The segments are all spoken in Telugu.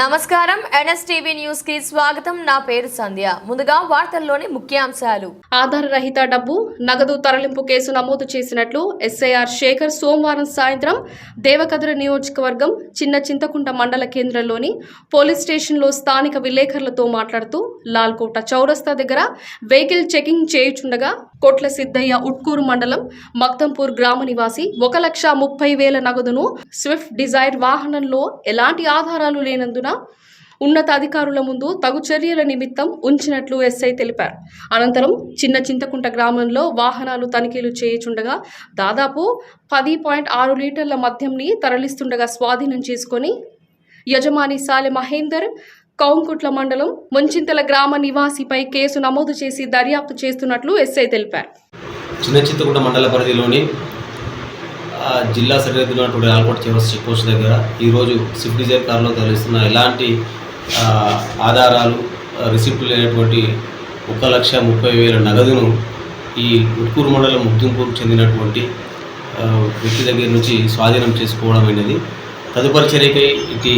నమస్కారం. ఎన్ఎస్టీవీ న్యూస్కి స్వాగతం. నా పేరు సంధ్య. ముందుగా వార్తల్లోని ముఖ్యాంశాలు. ఆధార రహిత డబ్బు నగదు తరలింపు కేసు నమోదు చేసినట్లు ఎస్ఐఆర్ శేఖర్ సోమవారం సాయంత్రం దేవకద్ర నియోజకవర్గం చిన్న చింతకుంట మండల కేంద్రంలోని పోలీస్ స్టేషన్లో స్థానిక విలేకరులతో మాట్లాడుతూ లాల్కోట చౌరస్తా దగ్గర వెహికల్ చెకింగ్ చేయుచుండగా కోట్ల సిద్దయ్య ఉట్కూరు మండలం మక్తంపూర్ గ్రామ నివాసి ఒక లక్ష ముప్పై వేల నగదును స్విఫ్ట్ డిజైర్ వాహనంలో ఎలాంటి ఆధారాలు లేనందున ఉన్నత అధికారుల ముందు తగు చర్యల నిమిత్తం ఉంచినట్లు ఎస్ఐ తెలిపారు. అనంతరం చిన్న చింతకుంట గ్రామంలో వాహనాలు తనిఖీలు చేయుచుండగా దాదాపు పది పాయింట్ ఆరు లీటర్ల మద్యంని తరలిస్తుండగా స్వాధీనం చేసుకొని యజమాని సాలె మహేందర్ కౌంకుట్ల మండలం ముంచింతల గ్రామ నివాసిపై కేసు నమోదు చేసి దర్యాప్తు చేస్తున్నట్లు ఎస్ఐ తెలిపారు. చిన్న చింతకుంట మండల పరిధిలోని జిల్లా సరిహద్దులో ఉన్నటువంటి ఆల్కోట్ చివరి చెక్ పోస్ట్ దగ్గర ఈరోజు స్విఫ్ట్ డిజైర్ కారులో తరలిస్తున్న ఎలాంటి ఆధారాలు రిసిప్ట్ లేనటువంటి ఒక లక్ష ముప్పై వేల నగదును ఈ ఉట్కూరు మండలం ముగ్దుంపూర్కు చెందినటువంటి వ్యక్తి దగ్గర నుంచి స్వాధీనం చేసుకోవడం అనేది తదుపరి చర్యకై ఇటు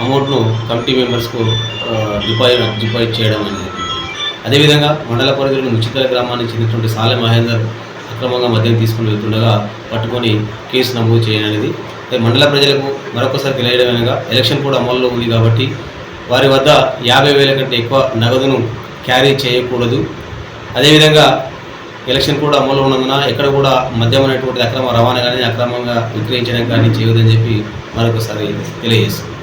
అమౌంట్ను కమిటీ మెంబర్స్కు డిపాజిట్ డిపాజిట్ చేయడం అనేది అదేవిధంగా మండల పరిధిలోని ముచ్చితల గ్రామానికి చెందినటువంటి సాలె మహేందర్ అక్రమంగా మద్యం తీసుకుని వెళ్తుండగా పట్టుకొని కేసు నమోదు చేయననేది మండల ప్రజలకు మరొకసారి తెలియడమేనగా ఎలక్షన్ కూడా అమల్లో ఉంది కాబట్టి వారి వద్ద యాభై వేల కంటే ఎక్కువ నగదును క్యారీ చేయకూడదు. అదేవిధంగా ఎలక్షన్ కూడా అమల్లో ఉన్నందున ఎక్కడ కూడా మద్యం అనేటువంటి అక్రమ రవాణా కానీ అక్రమంగా విక్రయించడం కానీ చేయదని చెప్పి మరొకసారి తెలియజేస్తుంది